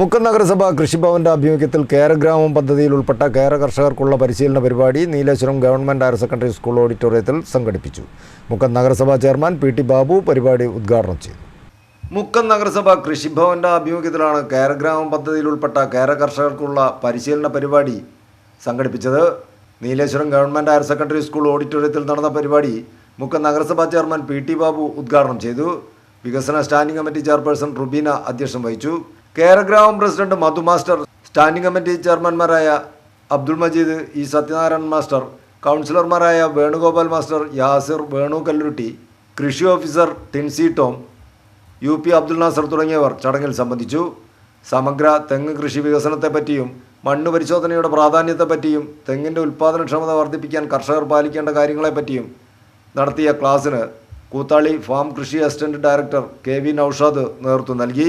മുക്കം നഗരസഭ കൃഷിഭവന്റെ ആഭിമുഖ്യത്തിൽ കേരഗ്രാമം പദ്ധതിയിൽ ഉൾപ്പെട്ട കേര കർഷകർക്കുള്ള പരിശീലന പരിപാടി Nileshwaram government higher secondary school ഓഡിറ്റോറിയത്തിൽ സംഘടിപ്പിച്ചു. മുക്കം നഗരസഭാ ചെയർമാൻ പി ടി ബാബു പരിപാടി ഉദ്ഘാടനം ചെയ്തു. മുക്കം നഗരസഭ കൃഷിഭവന്റെ ആഭിമുഖ്യത്തിലാണ് കേരഗ്രാമം പദ്ധതിയിൽ ഉൾപ്പെട്ട കേര കർഷകർക്കുള്ള പരിശീലന പരിപാടി സംഘടിപ്പിച്ചത്. Nileshwaram government higher secondary school ഓഡിറ്റോറിയത്തിൽ നടന്ന പരിപാടി മുക്കം നഗരസഭാ ചെയർമാൻ പി ടി ബാബു ഉദ്ഘാടനം ചെയ്തു. വികസന സ്റ്റാൻഡിംഗ് കമ്മിറ്റി ചെയർപേഴ്സൺ റുബീന അധ്യക്ഷം വഹിച്ചു. കേരഗ്രാമം president Madhu master standing committee ചെയർമാൻമാരായ Abdul Majeed E Sathyanarayanan master കൗൺസിലർമാരായ വേണുഗോപാൽ മാസ്റ്റർ യാസിർ വേണു കല്ലുരുട്ടി കൃഷി officer Tincy Tom U P Abdul Nasar തുടങ്ങിയവർ ചടങ്ങിൽ സംബന്ധിച്ചു. സമഗ്ര തെങ്ങ് കൃഷി വികസനത്തെപ്പറ്റിയും മണ്ണ് പരിശോധനയുടെ പ്രാധാന്യത്തെപ്പറ്റിയും തെങ്ങിന്റെ ഉൽപ്പാദനക്ഷമത വർദ്ധിപ്പിക്കാൻ കർഷകർ പാലിക്കേണ്ട കാര്യങ്ങളെപ്പറ്റിയും നടത്തിയ ക്ലാസ്സിന് കൂത്താളി ഫാം കൃഷി assistant director K V Noushad നേതൃത്വം നൽകി.